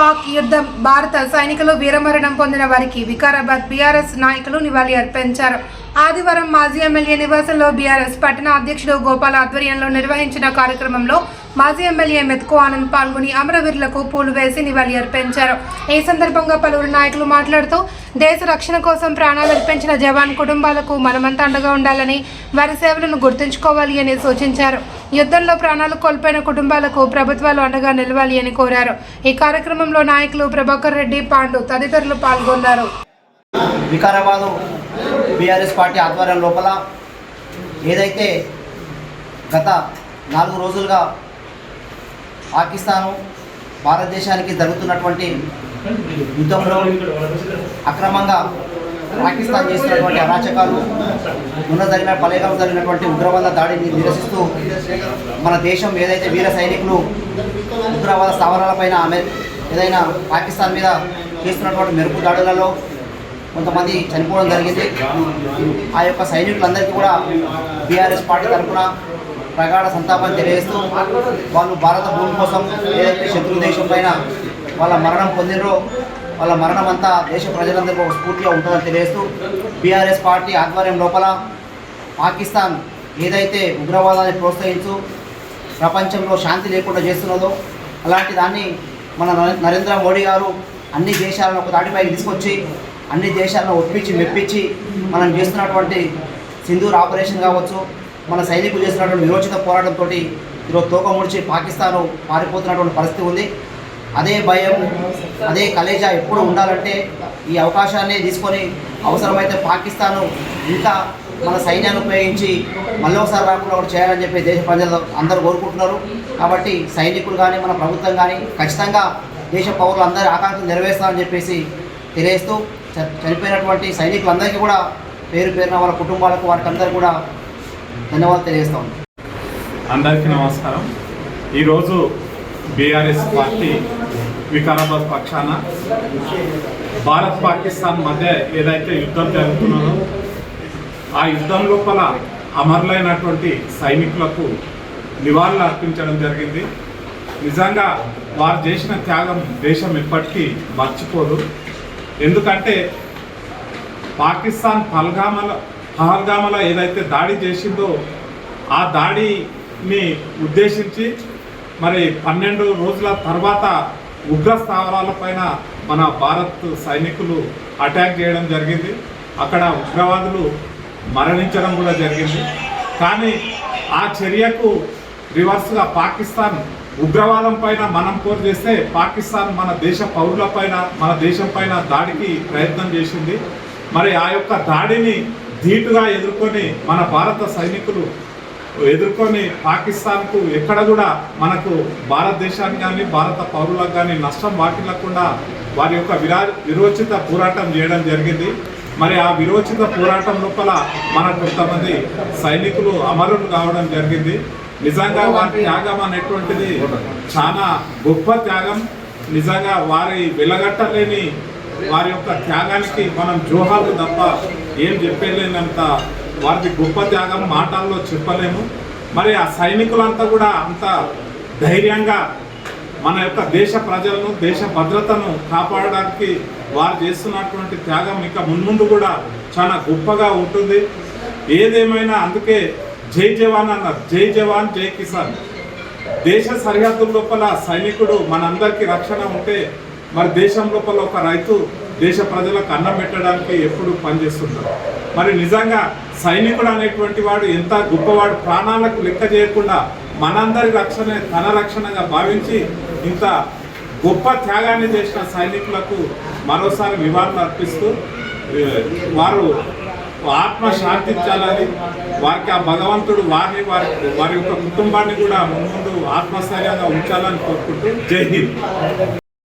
పాక్ యుద్ధం భారత సైనికులు వీరమరణం పొందిన వారికి వికారాబాద్ బీఆర్ఎస్ నాయకులు నివాళి అర్పించారు. ఆదివారం మాజీ ఎమ్మెల్యే నివాసంలో బీఆర్ఎస్ పట్టణ అధ్యక్షుడు గోపాల్ ఆధ్వర్యంలో నిర్వహించిన కార్యక్రమంలో మాజీ ఎమ్మెల్యే మెతుకు ఆనంద్ పాల్గొని అమరవీరులకు పూలు వేసి నివాళి అర్పించారు. ఈ సందర్భంగా పలువురు నాయకులు మాట్లాడుతూ దేశ రక్షణ కోసం ప్రాణాలు అర్పించిన జవాన్ కుటుంబాలకు మనమంతా అండగా ఉండాలని వారి సేవలను గుర్తుంచుకోవాలి అని సూచించారు. యుద్ధంలో ప్రాణాలు కోల్పోయిన కుటుంబాలకు ప్రభుత్వాలు అండగా నిలవాలి అని కోరారు. ఈ కార్యక్రమంలో నాయకులు ప్రభాకర్ రెడ్డి పాండు తదితరులు పాల్గొన్నారు. వికారాబాదు బీఆర్ఎస్ పార్టీ ఆధ్వర్యం లోపల ఏదైతే గత నాలుగు రోజులుగా పాకిస్తాను భారతదేశానికి జరుగుతున్నటువంటి యుద్ధంలో అక్రమంగా పాకిస్తాన్ చేస్తున్నటువంటి అరాచకాలు ఉన్న జరిగిన పలేగాం జరిగినటువంటి ఉగ్రవాద దాడిని నిరసిస్తూ మన దేశం ఏదైతే వీర సైనికులు ఉగ్రవాద స్థావరాలపైన అమె ఏదైనా పాకిస్తాన్ మీద చేస్తున్నటువంటి మెరుపు దాడులలో కొంతమంది చనిపోవడం జరిగింది. ఆ యొక్క సైనికులందరికీ కూడా బీఆర్ఎస్ పార్టీ తరఫున ప్రగాఢ సంతాపాన్ని తెలియజేస్తూ వాళ్ళు భారత భూమి కోసం ఏదైతే శత్రు దేశం పైన వాళ్ళ మరణం పొందినరో వాళ్ళ మరణం అంతా దేశ ప్రజలందరికీ ఒక స్ఫూర్తిగా ఉంటుందని తెలియజేస్తూ బీఆర్ఎస్ పార్టీ ఆధ్వర్యం లోపల పాకిస్తాన్ ఏదైతే ఉగ్రవాదాన్ని ప్రోత్సహించు ప్రపంచంలో శాంతి లేకుండా చేస్తున్నదో అలాంటి దాన్ని మన నరే- నరేంద్ర మోడీ గారు అన్ని దేశాలను ఒక దాటిపైకి తీసుకొచ్చి అన్ని దేశాలను ఒప్పించి మెప్పించి మనం చేస్తున్నటువంటి సింధూర్ ఆపరేషన్ కావచ్చు మన సైనికులు చేస్తున్నటువంటి విరోచిత పోరాటంతో ఈరోజు తోక ముడిచి పాకిస్తాన్ పారిపోతున్నటువంటి పరిస్థితి ఉంది. అదే భయం అదే కలేజా ఎప్పుడు ఉండాలంటే ఈ అవకాశాన్ని తీసుకొని అవసరమైతే పాకిస్తాన్ ఇంకా మన సైన్యాన్ని ఉపయోగించి మళ్ళీ ఒకసారి రాకుండా ఒకటి చేయాలని చెప్పి దేశ ప్రజలు అందరూ కోరుకుంటున్నారు. కాబట్టి సైనికులు కానీ మన ప్రభుత్వం కానీ ఖచ్చితంగా దేశ పౌరులు అందరి ఆకాంక్షలు నెరవేరుస్తామని చెప్పేసి తెలియజేస్తూ చ- చనిపోయినటువంటి సైనికులందరికీ కూడా పేరు పేరున వాళ్ళ కుటుంబాలకు వారికి అందరికీ కూడా ధన్యవాదాలు తెలియజేస్తాం అందరికీ నమస్కారం. ఈరోజు బీఆర్ఎస్ పార్టీ వికారాబాద్ పక్షాన భారత్ పాకిస్తాన్ మధ్య ఏదైతే యుద్ధం జరుగుతున్నదో ఆ యుద్ధం లోపల అమరులైనటువంటి సైనికులకు నివాళులు అర్పించడం జరిగింది. నిజంగా వారు చేసిన త్యాగం దేశం ఎప్పటికీ మర్చిపోదు. ఎందుకంటే పాకిస్తాన్ పల్గామల పహల్గామలో ఏదైతే దాడి చేసిందో ఆ దాడిని ఉద్దేశించి మరి పన్నెండు రోజుల తర్వాత ఉగ్ర స్థావరాలపైన మన భారత్ సైనికులు అటాక్ చేయడం జరిగింది. అక్కడ ఉగ్రవాదులు మరణించడం కూడా జరిగింది. కానీ ఆ చర్యకు రివర్స్గా పాకిస్తాన్ ఉగ్రవాదం పైన మనం కోర్ చేస్తే పాకిస్తాన్ మన దేశ పౌరులపైన మన దేశం పైన దాడికి ప్రయత్నం చేసింది. మరి ఆ యొక్క దాడిని ధీటుగా ఎదుర్కొని మన భారత సైనికులు ఎదుర్కొని పాకిస్తాన్కు ఎక్కడ కూడా మనకు భారతదేశానికి కానీ భారత పౌరులకు కానీ నష్టం వాటిల్లకుండా వారి యొక్క విరా విరోచిత పోరాటం చేయడం జరిగింది. మరి ఆ విరోచిత పోరాటం లోపల మన కొంతమంది సైనికులు అమరులు కావడం జరిగింది. నిజంగా వారి త్యాగం అనేటువంటిది చాలా గొప్ప త్యాగం. నిజంగా వారి వెలగట్టలేని వారి యొక్క త్యాగానికి మనం జోహాలు తప్ప ఏం చెప్పలేనంత వారికి గొప్ప త్యాగం మాటల్లో చెప్పలేము. మరి ఆ సైనికులంతా కూడా అంత ధైర్యంగా మన యొక్క దేశ ప్రజలను దేశ భద్రతను కాపాడడానికి వారు చేస్తున్నటువంటి త్యాగం ఇంకా మున్ముందు కూడా చాలా గొప్పగా ఉంటుంది. ఏదేమైనా అందుకే జై జవాన్ అన్నారు. జై జవాన్ జై కిసాన్. దేశ సరిహద్దు లోపల సైనికుడు మనందరికీ రక్షణ ఉంటే మరి దేశం లోపల ఒక రైతు దేశ ప్రజలకు అన్నం పెట్టడానికి ఎప్పుడు పనిచేస్తుంటారు మరి నిజంగా సైనికుడు అనేటువంటి వాడు ఎంత గొప్పవాడు ప్రాణాలకు లెక్క చేయకుండా మనందరి రక్షణ తన రక్షణగా భావించి ఇంత గొప్ప త్యాగాన్ని చేసిన సైనికులకు మరోసారి నివాళులు అర్పిస్తూ వారు ఆత్మ శాంతించాలని వారికి ఆ భగవంతుడు వారిని వారి వారి యొక్క కుటుంబాన్ని కూడా ముందు ఆత్మస్థైర్యంగా ఉంచాలని కోరుకుంటూ జై హింద్.